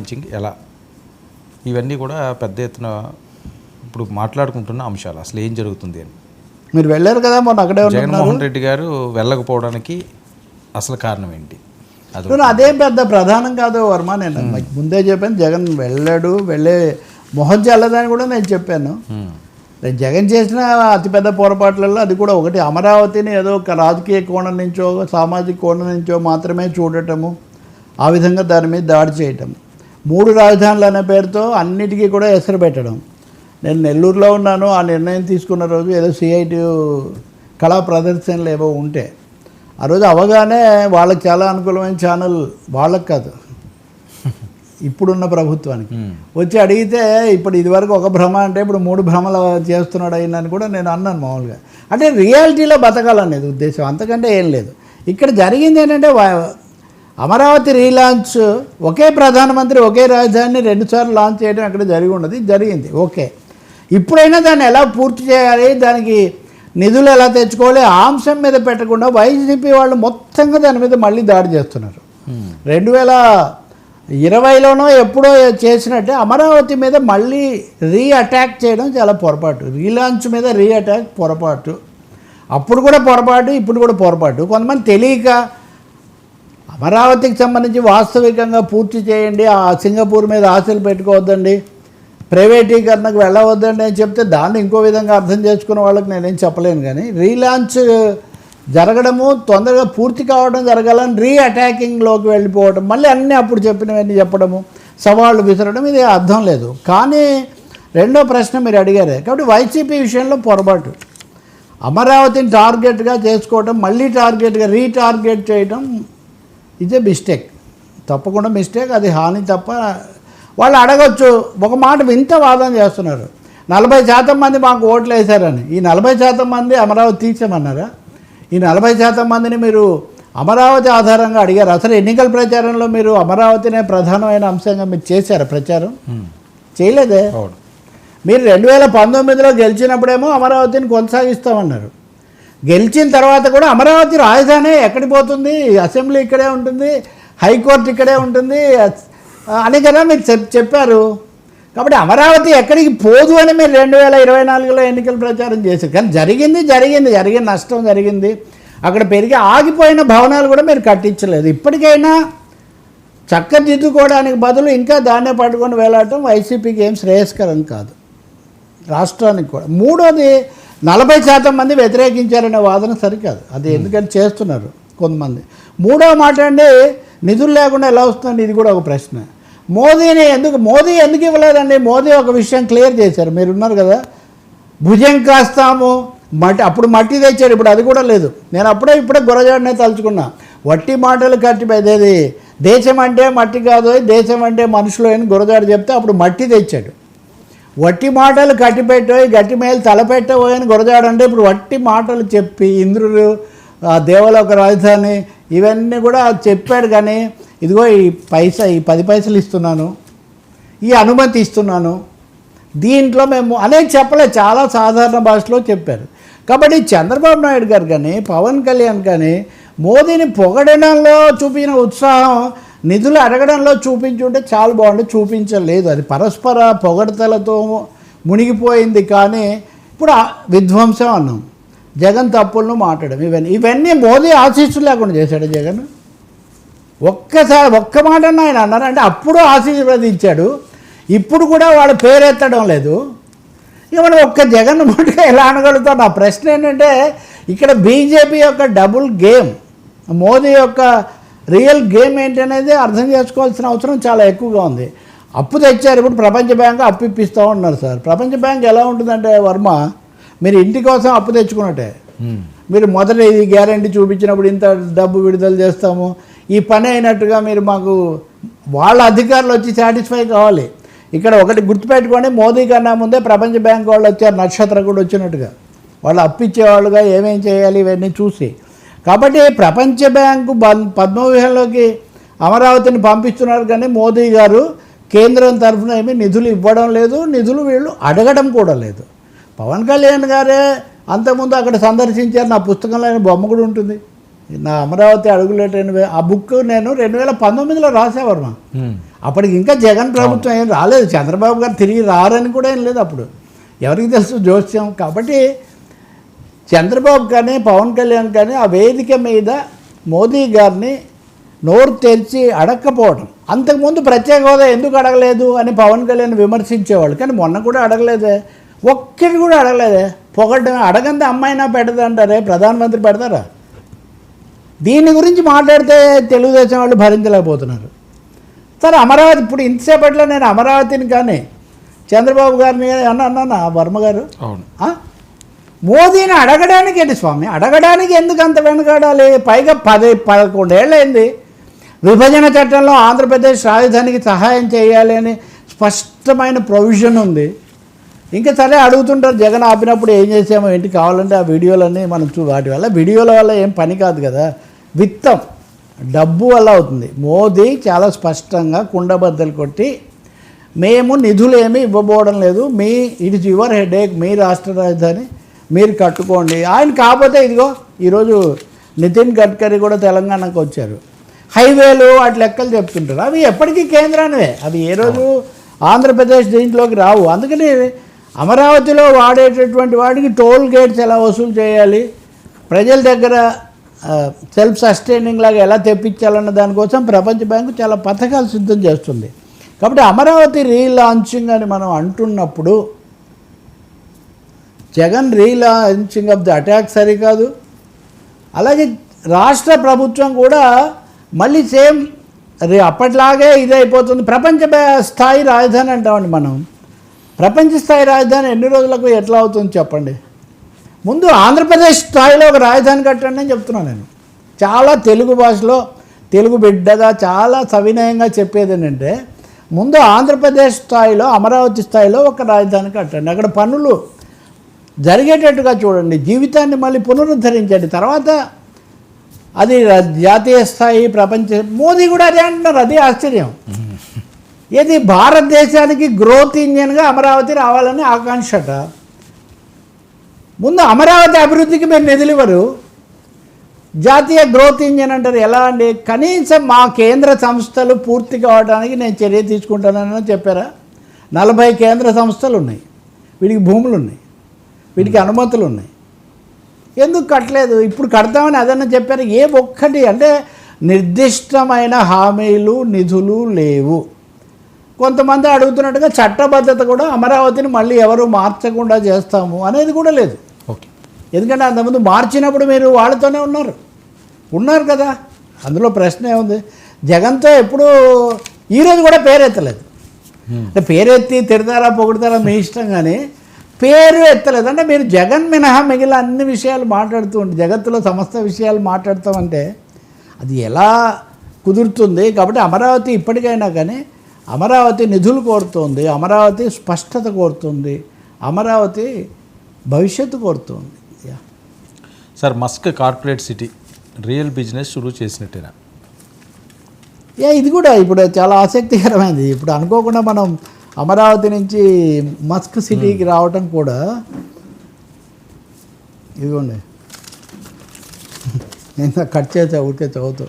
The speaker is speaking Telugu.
లాంచింగ్ ఎలా? ఇవన్నీ కూడా పెద్ద ఎత్తున ఇప్పుడు మాట్లాడుకుంటున్న అంశాలు. అసలు ఏం జరుగుతుంది అని. మీరు వెళ్ళారు కదా మొన్న అక్కడే జగన్మోహన్ రెడ్డి గారు వెళ్ళకపోవడానికి అసలు కారణం ఏంటి? అది పెద్ద ప్రధానం కాదు వర్మ నేను ముందే చెప్పాను జగన్ వెళ్ళాడు వెళ్ళే మొహం చల్లదని కూడా నేను చెప్పాను. జగన్ చేసిన అతిపెద్ద పొరపాట్లలో అది కూడా ఒకటి. అమరావతిని ఏదో ఒక రాజకీయ కోణం నుంచో సామాజిక కోణం నుంచో మాత్రమే చూడటము ఆ విధంగా దాని మీద దాడి చేయటం మూడు రాజధానులు అనే పేరుతో అన్నిటికీ కూడా ఎసరు పెట్టడం. నేను నెల్లూరులో ఉన్నాను ఆ నిర్ణయం తీసుకున్న రోజు ఏదో సిఐటి కళా ప్రదర్శనలు ఏవో ఉంటే. ఆ రోజు అవగానే వాళ్ళకి చాలా అనుకూలమైన ఛానల్ వాళ్ళకి కాదు. ఇప్పుడున్న ప్రభుత్వానికి. వచ్చి అడిగితే ఇప్పుడు ఇదివరకు ఒక భ్రమ అంటే ఇప్పుడు మూడు భ్రమలు చేస్తున్నాడు అయిందని కూడా నేను అన్నాను మామూలుగా. అంటే రియాలిటీలో బతకాలనేది ఉద్దేశం. అంతకంటే ఏం లేదు. ఇక్కడ జరిగింది ఏంటంటే అమరావతి రీలాంచ్ ఒకే ప్రధానమంత్రి ఒకే రాజధానిని రెండుసార్లు లాంచ్ చేయడం అక్కడ జరిగి ఉన్నది జరిగింది. ఓకే. ఇప్పుడైనా దాన్ని ఎలా పూర్తి చేయాలి? దానికి నిధులు ఎలా తెచ్చుకోవాలి? ఆ అంశం మీద పెట్టకుండా వైసీపీ వాళ్ళు మొత్తంగా దాని మీద మళ్ళీ దాడి చేస్తున్నారు. ఉమ్, రెండు వేల ఇరవైలోనో ఎప్పుడో చేసినట్టే అమరావతి మీద మళ్ళీ రీ అటాక్ చేయడం చాలా పొరపాటు. రీలాంచ్ మీద రీ అటాక్ పొరపాటు. అప్పుడు కూడా పొరపాటు ఇప్పుడు కూడా పొరపాటు. కొంతమంది తెలియక అమరావతికి సంబంధించి వాస్తవికంగా పూర్తి చేయండి. ఆ సింగపూర్ మీద ఆశలు పెట్టుకోవద్దండి. ప్రైవేటీకరణకు వెళ్ళవద్దండి అని చెప్తే దాన్ని ఇంకో విధంగా అర్థం చేసుకున్న వాళ్ళకి నేనేం చెప్పలేను కానీ రీలాంచ్ జరగడము తొందరగా పూర్తి కావడం జరగాలని రీ అటాకింగ్లోకి వెళ్ళిపోవడం మళ్ళీ అన్నీ అప్పుడు చెప్పినవన్నీ చెప్పడము సవాళ్ళు విసరడం ఇది అర్థం లేదు. కానీ రెండో ప్రశ్న మీరు అడిగారే కాబట్టి వైసీపీ విషయంలో పొరపాటు. అమరావతిని టార్గెట్గా చేసుకోవడం మళ్ళీ టార్గెట్గా రీటార్గెట్ చేయడం ఇదే మిస్టేక్. తప్పకుండా మిస్టేక్ అది హాని తప్ప వాళ్ళు అడగొచ్చు. ఒక మాట వింత వాదన చేస్తున్నారు. నలభై శాతం మంది మాకు ఓట్లు వేశారని. ఈ నలభై శాతం మంది అమరావతి తీర్చమన్నారా? ఈ నలభై శాతం మందిని మీరు అమరావతి ఆధారంగా అడిగారు. అసలు ఎన్నికల ప్రచారంలో మీరు అమరావతినే ప్రధానమైన అంశంగా మీరు చేశారా ప్రచారం? చేయలేదే? మీరు రెండు వేల పంతొమ్మిదిలో గెలిచినప్పుడేమో అమరావతిని కొనసాగిస్తామన్నారు. గెలిచిన తర్వాత కూడా అమరావతి రాజధాని ఎక్కడికి పోతుంది? అసెంబ్లీ ఇక్కడే ఉంటుంది హైకోర్టు ఇక్కడే ఉంటుంది అని కదా మీరు చెప్ చెప్పారు. కాబట్టి అమరావతి ఎక్కడికి పోదు అని మీరు రెండు వేల ఇరవై నాలుగులో ఎన్నికల ప్రచారం చేశారు. కానీ జరిగింది జరిగింది జరిగిన నష్టం జరిగింది. అక్కడ పెరిగి ఆగిపోయిన భవనాలు కూడా మీరు కట్టించలేదు. ఇప్పటికైనా చక్కదిద్దుకోవడానికి బదులు ఇంకా దాన్నే పట్టుకొని వేలాడటం వైసీపీకి ఏం శ్రేయస్కరం కాదు. రాష్ట్రానికి కూడా. మూడోది నలభై శాతం మంది వ్యతిరేకించారనే వాదన సరికాదు. అది ఎందుకని చేస్తున్నారు కొంతమంది. మూడో మాట అండి నిధులు లేకుండా ఎలా వస్తుంది ఇది కూడా ఒక ప్రశ్న. మోదీని ఎందుకు మోదీ ఎందుకు ఇవ్వలేదండి? మోదీ ఒక విషయం క్లియర్ చేశారు. మీరు ఉన్నారు కదా? భుజం కాస్తాము మట్టి అప్పుడు మట్టి తెచ్చాడు ఇప్పుడు అది కూడా లేదు. నేను అప్పుడే ఇప్పుడే గురజాడనే తలుచుకున్నా. వట్టి మాటలు కట్టిపోయేది దేశం అంటే మట్టి కాదు దేశం అంటే మనుషులు అని గురజాడు చెప్తే అప్పుడు మట్టి తెచ్చాడు. వట్టి మాటలు కట్టిపెట్టోయి గట్టి మేలు తలపెట్టబోయి అని గురజాడంటే ఇప్పుడు వట్టి మాటలు చెప్పి ఇంద్రుడు దేవలోక రాజధాని ఇవన్నీ కూడా చెప్పాడు కానీ ఇదిగో ఈ పైసా ఈ పది పైసలు ఇస్తున్నాను ఈ అనుమతి ఇస్తున్నాను. దీంట్లో మేము అనేది చెప్పలే చాలా సాధారణ భాషలో చెప్పారు. కాబట్టి చంద్రబాబు నాయుడు గారు కానీ పవన్ కళ్యాణ్ కానీ మోదీని పొగడడంలో చూపిన ఉత్సాహం నిధులు అడగడంలో చూపించుంటే చాలా బాగుంది చూపించలేదు. అది పరస్పర పొగడతలతో మునిగిపోయింది కానీ ఇప్పుడు విధ్వంసం అన్నాం. జగన్ తప్పులను మాట్లాడడం ఇవన్నీ ఇవన్నీ మోదీ ఆశీస్సులు లేకుండా చేశాడు జగన్. ఒక్కసారి ఒక్క మాట ఆయన అన్నారు అంటే అప్పుడు ఆశీర్వదించాడు. ఇప్పుడు కూడా వాడు పేరెత్తడం లేదు. ఇక మనం ఒక్క జగన్ మటుగా ఎలా అనగలుగుతాం నా ప్రశ్న ఏంటంటే ఇక్కడ బీజేపీ యొక్క డబుల్ గేమ్ మోదీ యొక్క రియల్ గేమ్ ఏంటి అనేది అర్థం చేసుకోవాల్సిన అవసరం చాలా ఎక్కువగా ఉంది. అప్పు తెచ్చారు ఇప్పుడు ప్రపంచ బ్యాంక్ అప్పు ఇప్పిస్తూ ఉన్నారు సార్. ప్రపంచ బ్యాంక్ ఎలా ఉంటుందంటే వర్మ మీరు ఇంటి కోసం అప్పు తెచ్చుకున్నట్టే. మీరు మొదట ఈ గ్యారంటీ చూపించినప్పుడు ఇంత డబ్బు విడుదల చేస్తాము. ఈ పని అయినట్టుగా మీరు మాకు వాళ్ళ అధికారులు వచ్చి సాటిస్ఫై కావాలి. ఇక్కడ ఒకటి గుర్తుపెట్టుకోండి మోదీ కన్నా ముందే ప్రపంచ బ్యాంక్ వాళ్ళు వచ్చారు నక్షత్రం కూడా వచ్చినట్టుగా. వాళ్ళు అప్పిచ్చేవాళ్ళుగా ఏమేం చేయాలి ఇవన్నీ చూసి. కాబట్టి ప్రపంచ బ్యాంకు పద్మవ్యూహంలోకి అమరావతిని పంపిస్తున్నారు కానీ మోదీ గారు కేంద్రం తరఫున ఏమీ నిధులు ఇవ్వడం లేదు. నిధులు వీళ్ళు అడగడం కూడా లేదు. పవన్ కళ్యాణ్ గారే అంతకుముందు అక్కడ సందర్శించారు. నా పుస్తకంలో ఆయన బొమ్మ కూడా ఉంటుంది. నా అమరావతి అడుగులేటని ఆ బుక్ నేను రెండు వేల పంతొమ్మిదిలో రాసేవారు మా. ఉమ్, అప్పటికి ఇంకా జగన్ ప్రభుత్వం ఏం రాలేదు. చంద్రబాబు గారు తిరిగి రారని కూడా ఏం లేదు అప్పుడు. ఎవరికి తెలుసు జోస్యం. కాబట్టి చంద్రబాబు కానీ పవన్ కళ్యాణ్ కానీ ఆ వేదిక మీద మోదీ గారిని నోరు తెరిచి అడగకపోవడం అంతకుముందు ప్రత్యేక హోదా ఎందుకు అడగలేదు అని పవన్ కళ్యాణ్ విమర్శించేవాళ్ళు. కానీ మొన్న కూడా అడగలేదే. ఒక్కటి కూడా అడగలేదే. పొగడ్డం అడగంది అమ్మాయినా పెడదంటారే ప్రధానమంత్రి పెడతారా? దీని గురించి మాట్లాడితే తెలుగుదేశం వాళ్ళు భరించలేకపోతున్నారు. సరే అమరావతి ఇప్పుడు ఇంతసేపట్లో నేను అమరావతిని కానీ చంద్రబాబు గారిని అన్న అన్న వర్మ గారు? అవును? మోదీని అడగడానికి ఏంటి స్వామి? అడగడానికి ఎందుకు అంత వెనకాడాలి? పైగా పది పదకొండేళ్ళైంది. విభజన చట్టంలో ఆంధ్రప్రదేశ్ రాజధానికి సహాయం చేయాలి అని స్పష్టమైన ప్రొవిజన్ ఉంది. ఇంకా సరే అడుగుతుంటారు జగన్ ఆపినప్పుడు ఏం చేసామో ఏంటి కావాలంటే ఆ వీడియోలన్నీ మనం చూ వాటి వల్ల వీడియోల వల్ల ఏం పని కాదు కదా. విత్తం. డబ్బు వల్ల అవుతుంది. మోదీ చాలా స్పష్టంగా కుండబద్దలు కొట్టి మేము నిధులు ఏమీ ఇవ్వబోవడం లేదు. మీ ఇట్ ఇస్ యువర్ హెడేక్. మీ రాష్ట్ర రాజధాని మీరు కట్టుకోండి. ఆయన కాకపోతే ఇదిగో ఈరోజు నితిన్ గడ్కరీ కూడా తెలంగాణకు వచ్చారు. హైవేలు వాటి లెక్కలు చెప్తుంటారు. అవి ఎప్పటికీ కేంద్రానివే. అవి ఏ రోజు ఆంధ్రప్రదేశ్ దీంట్లోకి రావు. అందుకని అమరావతిలో వాడేటటువంటి వాడికి టోల్ గేట్స్ ఎలా వసూలు చేయాలి? ప్రజల దగ్గర సెల్ఫ్ సస్టైనింగ్ లాగా ఎలా తెప్పించాలన్న దానికోసం ప్రపంచ బ్యాంకు చాలా పథకాలు సిద్ధం చేస్తుంది. కాబట్టి అమరావతి రీలాంచింగ్ అని మనం అంటున్నప్పుడు Jagan relaunching of the attack సరికాదు. అలాగే రాష్ట్ర ప్రభుత్వం కూడా మళ్ళీ సేమ్ రే అప్పట్లాగే ఇదే అయిపోతుంది ప్రపంచ స్థాయి రాజధాని అంటామండి మనం. ప్రపంచ స్థాయి రాజధాని ఎన్ని రోజులకు ఎట్లా అవుతుంది చెప్పండి? ముందు ఆంధ్రప్రదేశ్ స్థాయిలో ఒక రాజధాని కట్టండి అని చెప్తున్నాను నేను. చాలా తెలుగు భాషలో తెలుగు బిడ్డగా చాలా సవినయంగా చెప్పేది ఏంటంటే ముందు ఆంధ్రప్రదేశ్ స్థాయిలో అమరావతి స్థాయిలో ఒక రాజధాని కట్టండి. అక్కడ పనులు జరిగేటట్టుగా చూడండి. జీవితాన్ని మళ్ళీ పునరుద్ధరించండి. తర్వాత అది జాతీయ స్థాయి ప్రపంచ మోదీ కూడా అదే అంటున్నారు. అదే ఆశ్చర్యం. ఇది భారతదేశానికి గ్రోత్ ఇంజన్గా అమరావతి రావాలని ఆకాంక్షట. ముందు అమరావతి అభివృద్ధికి మీరు నిధులు ఇవ్వరు జాతీయ గ్రోత్ ఇంజన్ అంటారు. ఎలా అండి? కనీసం మా కేంద్ర సంస్థలు పూర్తి కావడానికి నేను చర్య తీసుకుంటానని చెప్పారా? నలభై కేంద్ర సంస్థలు ఉన్నాయి. వీడికి భూములు ఉన్నాయి. వీటికి అనుమతులు ఉన్నాయి ఎందుకు కట్టలేదు? ఇప్పుడు కడతామని అదన్నా చెప్పారు. ఏ ఒక్కటి అంటే నిర్దిష్టమైన హామీలు నిధులు లేవు. కొంతమంది అడుగుతున్నట్టుగా చట్టబద్ధత కూడా అమరావతిని మళ్ళీ ఎవరు మార్చకుండా చేస్తాము అనేది కూడా లేదు. ఓకే. ఎందుకంటే అంతకుముందు మార్చినప్పుడు మీరు వాళ్ళతోనే ఉన్నారు. ఉన్నారు కదా. అందులో ప్రశ్న ఏముంది జగన్తో ఎప్పుడు ఈరోజు కూడా పేరెత్తలేదు. అంటే పేరెత్తి తిడతారా పొగుడతారా మీ ఇష్టం కానీ పేరు ఎత్తలేదు. అంటే మీరు జగన్ మినహా మిగిలిన అన్ని విషయాలు మాట్లాడుతూ ఉంటే జగత్తులో సమస్త విషయాలు మాట్లాడతామంటే అది ఎలా కుదురుతుంది? కాబట్టి అమరావతి ఇప్పటికైనా కానీ అమరావతి నిధులు కోరుతోంది అమరావతి స్పష్టత కోరుతుంది అమరావతి భవిష్యత్తు కోరుతోంది. Sir Musk corporate city real business షురూ చేసినట్టేనా? యా ఇది కూడా ఇప్పుడు చాలా ఆసక్తికరమైనది ఇప్పుడు అనుకోకుండా మనం అమరావతి నుంచి మస్క్ సిటీకి రావటం కూడా ఇదిగోండి. నేను కట్ చేసా ఊరికే చదువుతూ.